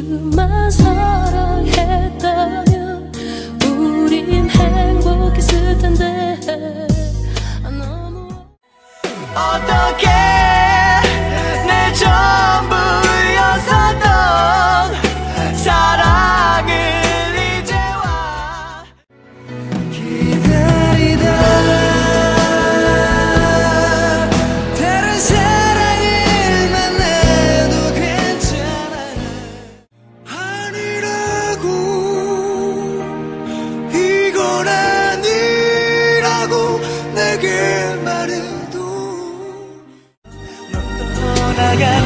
그만 사랑했다면 우린 행복했을 텐데. 아, 너무 어떻게 내게 말해도 넌 떠나가